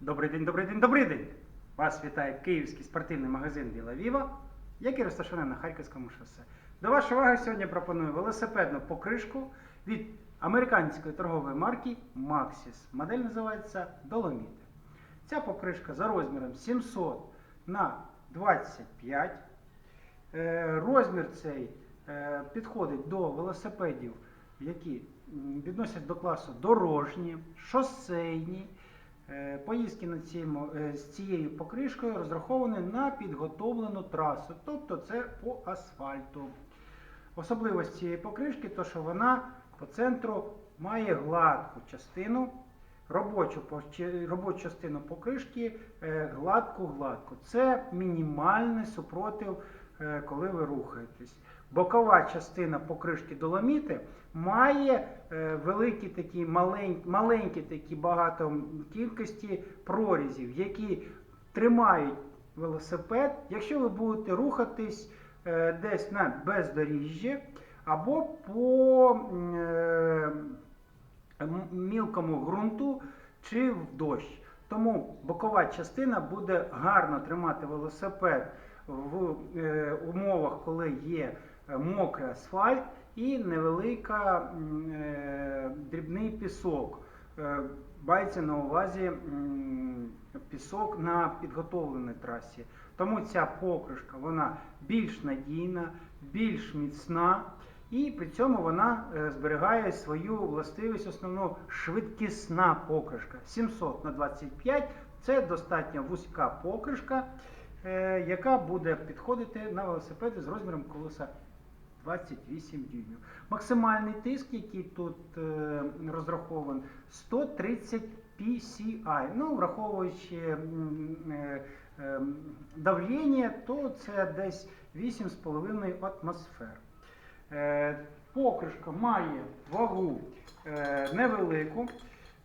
Добрий день, добрий день, добрий день! Вас вітає київський спортивний магазин Віла Віва, який розташований на Харківському шосе. До вашої уваги сьогодні пропоную велосипедну покришку від американської торгової марки Maxis. Модель називається Dolomite. Ця покришка за розміром 700 на 25. Е, Розмір цей е, підходить до велосипедів, які відносять до класу дорожні, шосейні. Е, Поїздки на цьому, е, з цією покришкою розраховані на підготовлену трасу, тобто це по асфальту. Особливість цієї покришки, то що вона по центру має гладку частину, робочу, робочу частину покришки е, гладку-гладку. Це мінімальний супротив, коли ви рухаєтесь. Бокова частина покришки доломіти має е, великі такі маленькі, маленькі такі багато кількості прорізів, які тримають велосипед, якщо ви будете рухатись е, десь на бездоріжжі або по е, мілкому ґрунту чи в дощ. Тому бокова частина буде гарно тримати велосипед в е, умовах, коли є е, мокрий асфальт і невелика е, дрібний пісок. Мається на увазі пісок на підготовленій трасі. Тому ця покришка вона більш надійна, більш міцна. І при цьому вона зберігає свою властивість основну швидкісна покришка. 700 на 25 це достатньо вузька покришка, яка буде підходити на велосипеди з розміром колеса 28 дюймів. Максимальний тиск, який тут е, розрахований, 130 PCI. Ну, враховуючи е, е, давлення, то це десь 8,5 атмосфер. Е, Покришка має вагу е, невелику,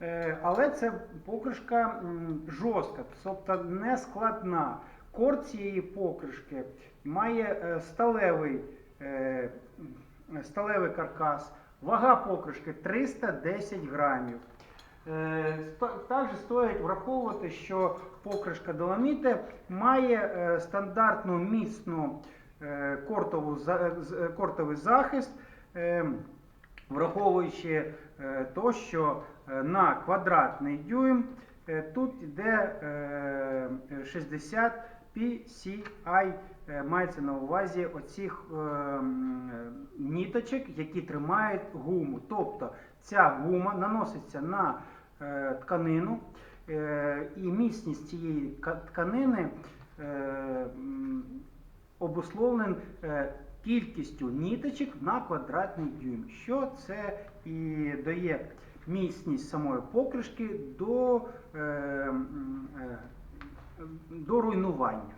е, але це покришка жорстка, тобто не складна. Корд цієї покришки має е, сталевий, е, сталевий каркас. Вага покришки 310 грамів. Е, Також стоїть враховувати, що покришка доломіти має стандартну міцну кортову, кортовий захист, враховуючи то, що на квадратний дюйм тут йде е, 60 PCI, е, мається на увазі оцих е, е, ніточок, які тримають гуму. Тобто ця гума наноситься на е, тканину, е, і міцність цієї тканини е, обусловлен е, кількістю ніточок на квадратний дюйм, що це і дає міцність самої покришки до, е, е, до руйнування.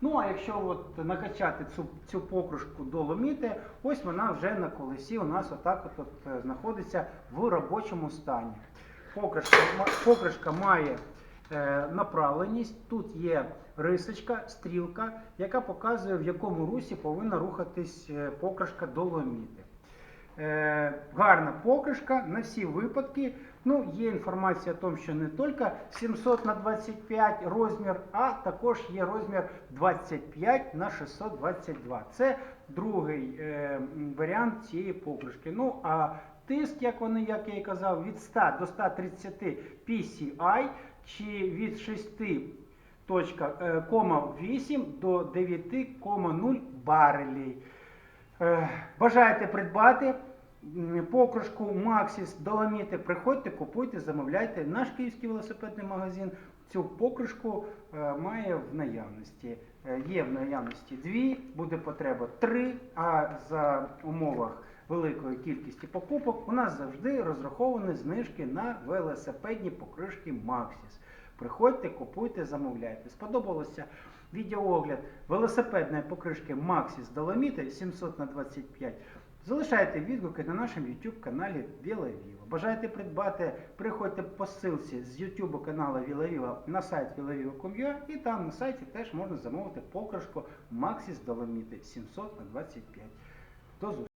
Ну, а якщо от накачати цю, цю покришку до ломіти, ось вона вже на колесі у нас отак от, от е, знаходиться в робочому стані. Покришка, покришка має е, направленість. Тут є рисочка, стрілка, яка показує, в якому русі повинна рухатись е, покришка до ломіти. Е, гарна покришка на всі випадки. Ну, є інформація о тому, що не тільки 700 на 25 розмір, а також є розмір 25 на 622. Це другий е, варіант цієї покришки. Ну, а тиск, як вони, як я і казав, від 100 до 130 PCI чи від 6 точка, е, кома 8 до 9,0 барелей. Е, Бажаєте придбати покришку Maxis Доломіти, приходьте, купуйте, замовляйте. Наш київський велосипедний магазин цю покришку е, має в наявності. Е, Є в наявності дві, буде потреба три, а за умовах великої кількості покупок у нас завжди розраховані знижки на велосипедні покришки Maxis. Приходьте, купуйте, замовляйте. Сподобалося відеоогляд велосипедної покришки Maxis Dolomite 700 на 25. Залишайте відгуки на нашому YouTube каналі Віла Віла. Бажаєте придбати, приходьте по ссылці з YouTube каналу Віла Віла на сайт vilaviva.com.ua і там на сайті теж можна замовити покришку Maxis Dolomite 700 на 25. До зустрічі!